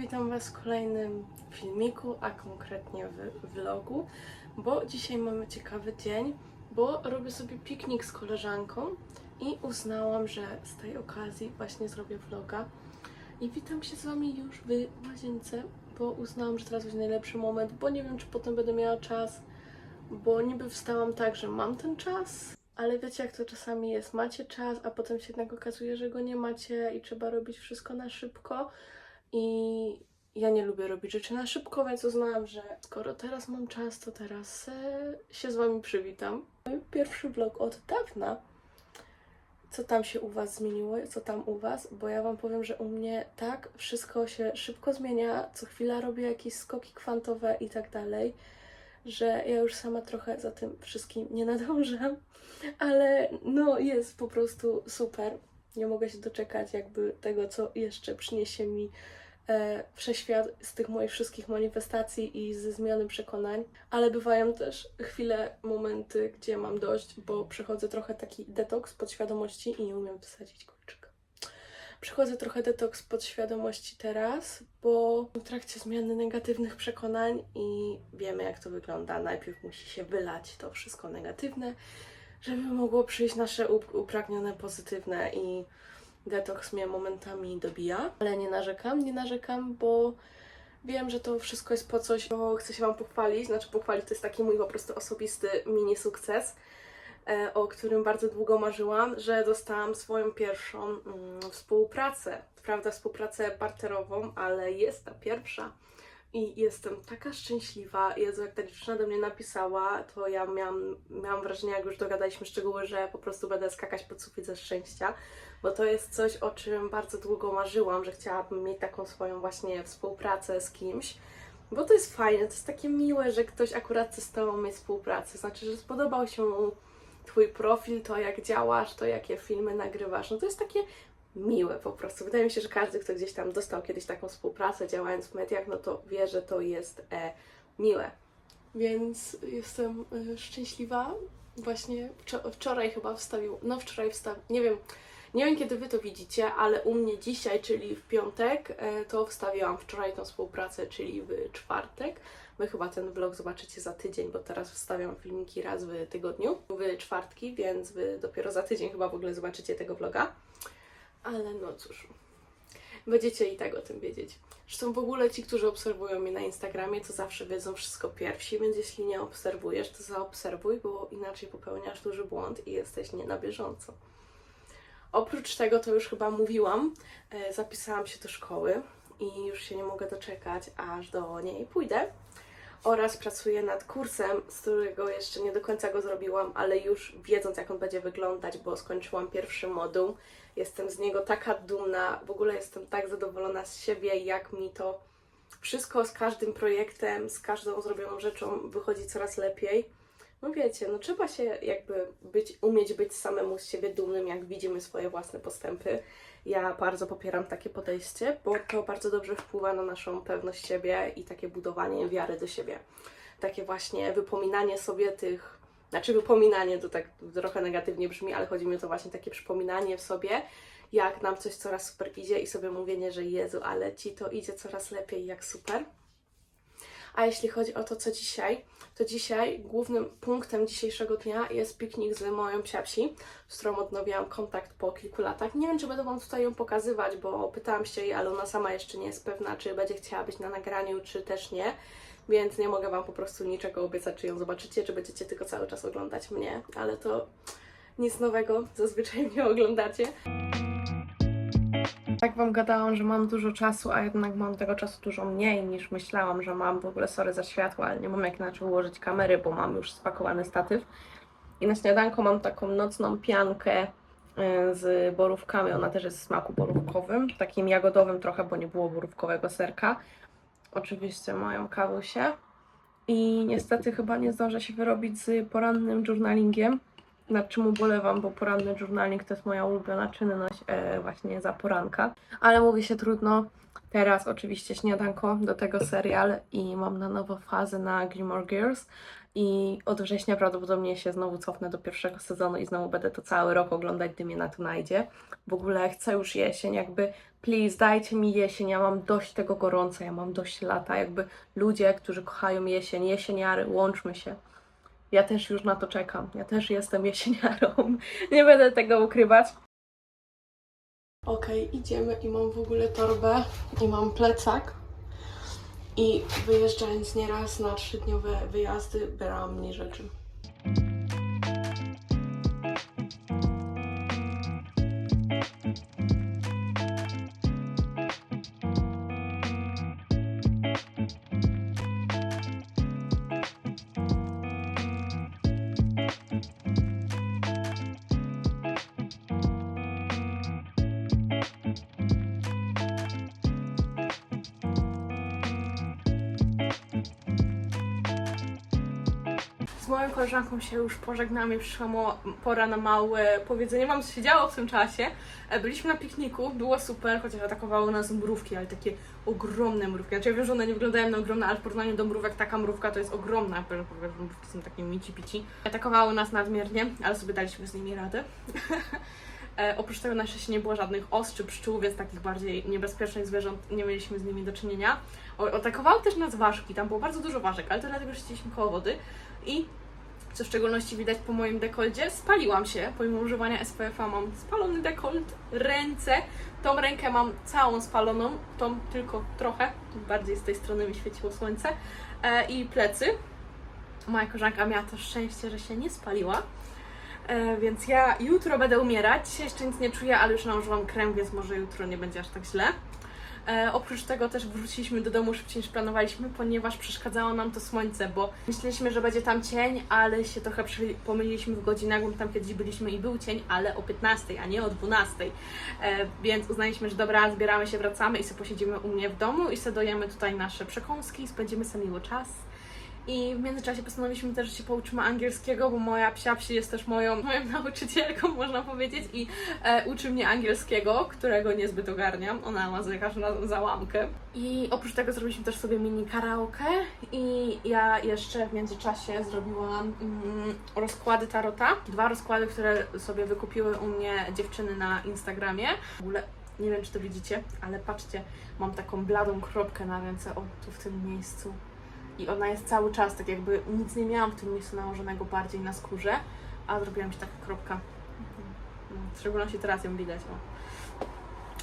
Witam Was w kolejnym filmiku, a konkretnie w vlogu, bo dzisiaj mamy ciekawy dzień, bo robię sobie piknik z koleżanką i uznałam, że z tej okazji właśnie zrobię vloga i witam się z Wami już w łazience, bo uznałam, że teraz będzie najlepszy moment, bo nie wiem, czy potem będę miała czas, bo niby wstałam tak, że mam ten czas, ale wiecie, jak to czasami jest. Macie czas, a potem się jednak okazuje, że go nie macie i trzeba robić wszystko na szybko. I ja nie lubię robić rzeczy na szybko, więc uznałam, że skoro teraz mam czas, to teraz się z Wami przywitam. Pierwszy vlog od dawna. Co tam się u Was zmieniło? Co tam u Was? Bo ja Wam powiem, że u mnie tak wszystko się szybko zmienia. Co chwila robię jakieś skoki kwantowe i tak dalej, że ja już sama trochę za tym wszystkim nie nadążam. Ale no jest po prostu super. Nie mogę się doczekać jakby tego, co jeszcze przyniesie mi wszechświat z tych moich wszystkich manifestacji i ze zmiany przekonań. Ale bywają też chwile, momenty, gdzie mam dość, bo przechodzę trochę taki detoks podświadomości i nie umiem wysadzić kolczyka. Przechodzę trochę detoks podświadomości teraz, bo w trakcie zmiany negatywnych przekonań i wiemy jak to wygląda. Najpierw musi się wylać to wszystko negatywne, żeby mogło przyjść nasze up- upragnione pozytywne i detoks mnie momentami dobija, ale nie narzekam, nie narzekam, bo wiem, że to wszystko jest po coś, bo chcę się Wam pochwalić, znaczy pochwalić to jest taki mój po prostu osobisty mini sukces, e, o którym bardzo długo marzyłam, że dostałam swoją pierwszą mm, współpracę, prawda, współpracę barterową, ale jest ta pierwsza. I jestem taka szczęśliwa. Jezu, jak ta dziewczyna do mnie napisała, to ja miałam, miałam wrażenie, jak już dogadaliśmy szczegóły, że po prostu będę skakać pod sufit ze szczęścia, bo to jest coś, o czym bardzo długo marzyłam, że chciałabym mieć taką swoją właśnie współpracę z kimś. Bo to jest fajne, to jest takie miłe, że ktoś akurat chce z Tobą mieć współpracę. Znaczy, że spodobał się mu Twój profil, to jak działasz, to jakie filmy nagrywasz. No to jest takie miłe po prostu. Wydaje mi się, że każdy, kto gdzieś tam dostał kiedyś taką współpracę działając w mediach, no to wie, że to jest e, miłe. Więc jestem e, szczęśliwa. Właśnie wczo- wczoraj chyba wstawił, no wczoraj wstawił, nie wiem, nie wiem kiedy Wy to widzicie, ale u mnie dzisiaj, czyli w piątek, e, to wstawiłam wczoraj tą współpracę, czyli w czwartek. Wy chyba ten vlog zobaczycie za tydzień, bo teraz wstawiam filmiki raz w tygodniu, w czwartki, więc Wy dopiero za tydzień chyba w ogóle zobaczycie tego vloga. Ale no cóż, będziecie i tak o tym wiedzieć. Zresztą w ogóle ci, którzy obserwują mnie na Instagramie, to zawsze wiedzą wszystko pierwsi, więc jeśli nie obserwujesz, to zaobserwuj, bo inaczej popełniasz duży błąd i jesteś nie na bieżąco. Oprócz tego, to już chyba mówiłam, e, zapisałam się do szkoły i już się nie mogę doczekać, aż do niej pójdę. Oraz pracuję nad kursem, z którego jeszcze nie do końca go zrobiłam, ale już wiedząc, jak on będzie wyglądać, bo skończyłam pierwszy moduł, jestem z niego taka dumna. W ogóle jestem tak zadowolona z siebie, jak mi to wszystko z każdym projektem, z każdą zrobioną rzeczą wychodzi coraz lepiej. No wiecie, no trzeba się jakby być, umieć być samemu z siebie dumnym, jak widzimy swoje własne postępy. Ja bardzo popieram takie podejście, bo to bardzo dobrze wpływa na naszą pewność siebie i takie budowanie wiary do siebie. Takie właśnie wypominanie sobie tych, znaczy wypominanie to tak trochę negatywnie brzmi, ale chodzi mi o to właśnie takie przypominanie w sobie, jak nam coś coraz super idzie i sobie mówienie, że Jezu, ale Ci to idzie coraz lepiej, jak super. A jeśli chodzi o to, co dzisiaj, to dzisiaj głównym punktem dzisiejszego dnia jest piknik z moją psiapsi, z którą odnowiłam kontakt po kilku latach. Nie wiem, czy będę Wam tutaj ją pokazywać, bo pytałam się jej, ale ona sama jeszcze nie jest pewna, czy będzie chciała być na nagraniu, czy też nie. Więc nie mogę Wam po prostu niczego obiecać, czy ją zobaczycie, czy będziecie tylko cały czas oglądać mnie, ale to nic nowego, zazwyczaj mnie oglądacie. Tak Wam gadałam, że mam dużo czasu, a jednak mam tego czasu dużo mniej niż myślałam, że mam. W ogóle sorry za światło, ale nie mam jak inaczej ułożyć kamery, bo mam już spakowany statyw. I na śniadanko mam taką nocną piankę y, z borówkami. Ona też jest w smaku borówkowym, takim jagodowym trochę, bo nie było borówkowego serka. Oczywiście moją kawusię. I niestety chyba nie zdążę się wyrobić z porannym journalingiem, nad czym ubolewam, bo poranny journaling to jest moja ulubiona czynność e, właśnie za poranka. Ale mówi się trudno. Teraz oczywiście śniadanko, do tego serial i mam na nowo fazę na Gilmore Girls i od września prawdopodobnie się znowu cofnę do pierwszego sezonu i znowu będę to cały rok oglądać, gdy mnie na to najdzie. W ogóle chcę już jesień, jakby please dajcie mi jesień, ja mam dość tego gorąca, ja mam dość lata, jakby ludzie, którzy kochają jesień, jesieniary, łączmy się. Ja też już na to czekam, ja też jestem jesieniarą, nie będę tego ukrywać. Okej, idziemy i mam w ogóle torbę i mam plecak. I wyjeżdżając nieraz na trzydniowe wyjazdy, brałam mniej rzeczy. Z moją koleżanką się już pożegnamy, przyszła pora na małe powiedzenie wam, co się działo w tym czasie. E, Byliśmy na pikniku, było super, chociaż atakowały nas mrówki, ale takie ogromne mrówki. Znaczy ja wiem, że one nie wyglądają na ogromne, ale w porównaniu do mrówek taka mrówka to jest ogromna, bo mrówki są takie mici pici. Atakowały nas nadmiernie, ale sobie daliśmy z nimi radę. E, oprócz tego na szczęście nie było żadnych os czy pszczół, więc takich bardziej niebezpiecznych zwierząt nie mieliśmy z nimi do czynienia. O, atakowały też nas ważki, tam było bardzo dużo ważek, ale to dlatego, że siedzieliśmy koło wody i co w szczególności widać po moim dekolcie, spaliłam się. Pomimo używania SPF-a mam spalony dekolt, ręce. Tą rękę mam całą spaloną, tą tylko trochę, bardziej z tej strony mi świeciło słońce. E, I plecy. Moja koleżanka miała to szczęście, że się nie spaliła. E, więc ja jutro będę umierać. Dzisiaj jeszcze nic nie czuję, ale już nałożyłam krem, więc może jutro nie będzie aż tak źle. E, oprócz tego też wróciliśmy do domu szybciej niż planowaliśmy, ponieważ przeszkadzało nam to słońce, bo myśleliśmy, że będzie tam cień, ale się trochę pomyliliśmy w godzinach, bo tam kiedyś byliśmy i był cień, ale o 15, a nie o 12. E, więc uznaliśmy, że dobra, zbieramy się, wracamy i sobie posiedzimy u mnie w domu i sobie dojemy tutaj nasze przekąski, spędzimy sobie miło czas. I w międzyczasie postanowiliśmy też, że się pouczymy angielskiego, bo moja psiapsi jest też moją, moją nauczycielką, można powiedzieć, i e, uczy mnie angielskiego, którego niezbyt ogarniam. Ona ma za każdą załamkę. I oprócz tego zrobiliśmy też sobie mini karaoke i ja jeszcze w międzyczasie zrobiłam mm, rozkłady tarota. Dwa rozkłady, które sobie wykupiły u mnie dziewczyny na Instagramie. W ogóle nie wiem, czy to widzicie, ale patrzcie, mam taką bladą kropkę na ręce, o tu w tym miejscu. I ona jest cały czas, tak jakby nic nie miałam w tym miejscu nałożonego bardziej na skórze, a zrobiła mi się taka kropka. No, W szczególności teraz ją widać. O.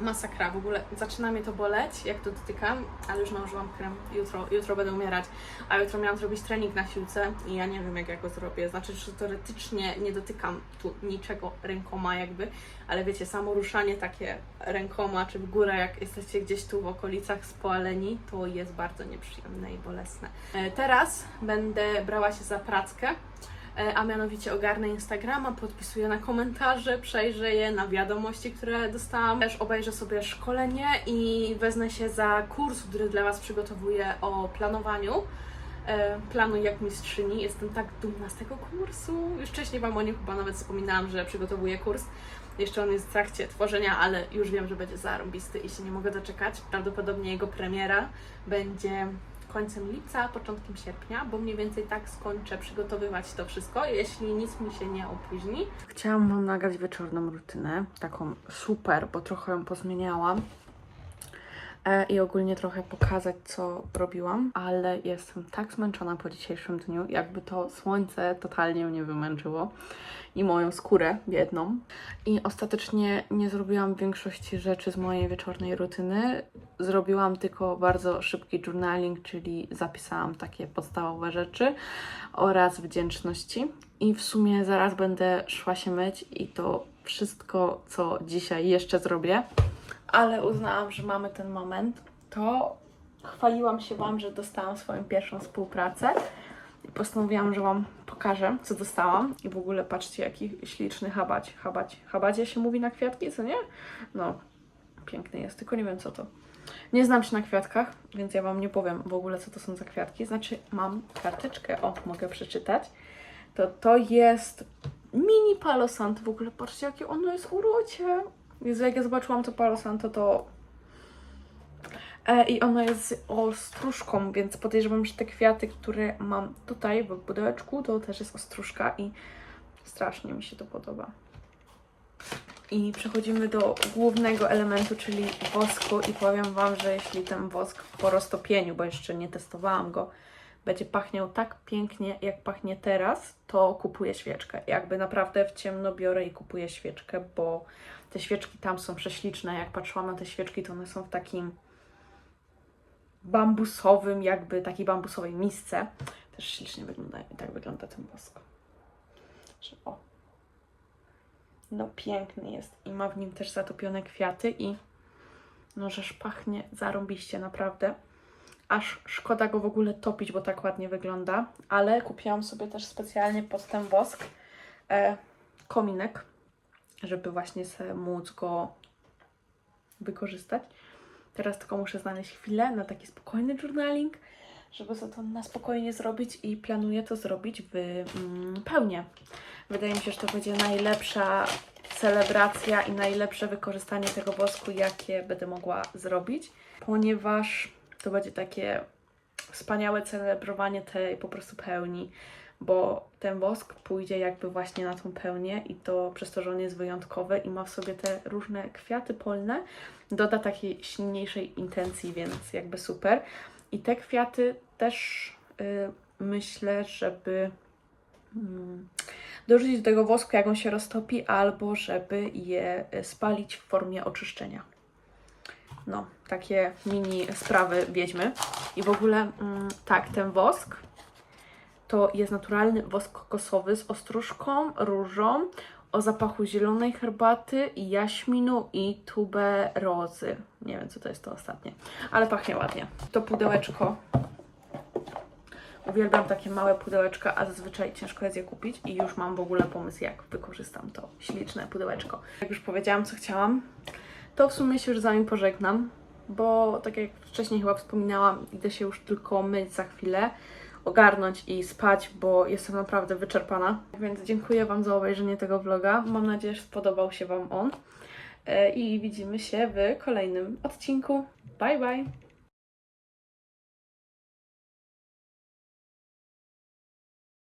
Masakra, w ogóle zaczyna mnie to boleć, jak to dotykam, ale już nałożyłam krem. Jutro, jutro będę umierać. A jutro miałam zrobić trening na siłce i ja nie wiem, jak ja go zrobię. Znaczy, że teoretycznie nie dotykam tu niczego rękoma jakby, ale wiecie, samo ruszanie takie rękoma czy w górę, jak jesteście gdzieś tu w okolicach spaleni, to jest bardzo nieprzyjemne i bolesne. E, Teraz będę brała się za prackę, a mianowicie ogarnę Instagrama, podpisuję na komentarze, przejrzę je na wiadomości, które dostałam. Też obejrzę sobie szkolenie i wezmę się za kurs, który dla Was przygotowuję o planowaniu. E, Planuj jak mistrzyni. Jestem tak dumna z tego kursu. Już wcześniej Wam o nim chyba nawet wspominałam, że przygotowuję kurs. Jeszcze on jest w trakcie tworzenia, ale już wiem, że będzie zarąbisty i się nie mogę doczekać. Prawdopodobnie jego premiera będzie końcem lipca, początkiem sierpnia, bo mniej więcej tak skończę przygotowywać to wszystko, jeśli nic mi się nie opóźni. Chciałam Wam nagrać wieczorną rutynę, taką super, bo trochę ją pozmieniałam i ogólnie trochę pokazać, co robiłam, ale jestem tak zmęczona po dzisiejszym dniu, jakby to słońce totalnie mnie wymęczyło i moją skórę biedną. I ostatecznie nie zrobiłam większości rzeczy z mojej wieczornej rutyny. Zrobiłam tylko bardzo szybki journaling, czyli zapisałam takie podstawowe rzeczy oraz wdzięczności. I w sumie zaraz będę szła się myć i to wszystko, co dzisiaj jeszcze zrobię. Ale uznałam, że mamy ten moment. To chwaliłam się Wam, że dostałam swoją pierwszą współpracę. I postanowiłam, że Wam pokażę, co dostałam. I w ogóle patrzcie, jaki śliczny habać. Habać. Habadzie się mówi na kwiatki, co nie? No, piękny jest, tylko nie wiem co to. Nie znam się na kwiatkach, więc ja Wam nie powiem w ogóle, co to są za kwiatki. Znaczy, mam karteczkę, o, mogę przeczytać. To to jest mini Palo Santo. W ogóle patrzcie, jakie ono jest urocze. Jezu, jak ja zobaczyłam to Palo Santo, to... E, I ono jest ostróżką, więc podejrzewam, że te kwiaty, które mam tutaj w pudełeczku, to też jest ostróżka i strasznie mi się to podoba. I przechodzimy do głównego elementu, czyli wosku i powiem Wam, że jeśli ten wosk po roztopieniu, bo jeszcze nie testowałam go, będzie pachniał tak pięknie, jak pachnie teraz, to kupuję świeczkę. Jakby naprawdę w ciemno biorę i kupuję świeczkę, bo te świeczki tam są prześliczne. Jak patrzyłam na te świeczki, to one są w takim bambusowym, jakby takiej bambusowej misce. Też ślicznie wyglądają i tak wygląda ten wosk. O. No piękny jest i ma w nim też zatopione kwiaty i no żeż pachnie zarąbiście naprawdę. Aż szkoda go w ogóle topić, bo tak ładnie wygląda. Ale kupiłam sobie też specjalnie pod ten wosk e, kominek, żeby właśnie sobie móc go wykorzystać. Teraz tylko muszę znaleźć chwilę na taki spokojny journaling, żeby sobie to na spokojnie zrobić i planuję to zrobić w mm, pełni. Wydaje mi się, że to będzie najlepsza celebracja i najlepsze wykorzystanie tego wosku, jakie będę mogła zrobić, ponieważ to będzie takie wspaniałe celebrowanie tej po prostu pełni, bo ten wosk pójdzie jakby właśnie na tą pełnię i to przez to, że on jest wyjątkowy i ma w sobie te różne kwiaty polne, doda takiej silniejszej intencji, więc jakby super. I te kwiaty też y, myślę, żeby mm, dorzucić do tego wosku, jak on się roztopi, albo żeby je y, spalić w formie oczyszczenia. No, takie mini sprawy wiedźmy. I w ogóle, mm, tak, ten wosk to jest naturalny wosk kokosowy z ostróżką, różą, o zapachu zielonej herbaty, jaśminu i tuberozy. Nie wiem, co to jest to ostatnie, ale pachnie ładnie. To pudełeczko. Uwielbiam takie małe pudełeczka, a zazwyczaj ciężko jest je kupić i już mam w ogóle pomysł, jak wykorzystam to śliczne pudełeczko. Jak już powiedziałam, co chciałam, to w sumie się już z Wami pożegnam, bo tak jak wcześniej chyba wspominałam, idę się już tylko myć za chwilę, ogarnąć i spać, bo jestem naprawdę wyczerpana. Więc dziękuję Wam za obejrzenie tego vloga. Mam nadzieję, że spodobał się Wam on. E, I widzimy się w kolejnym odcinku. Bye bye!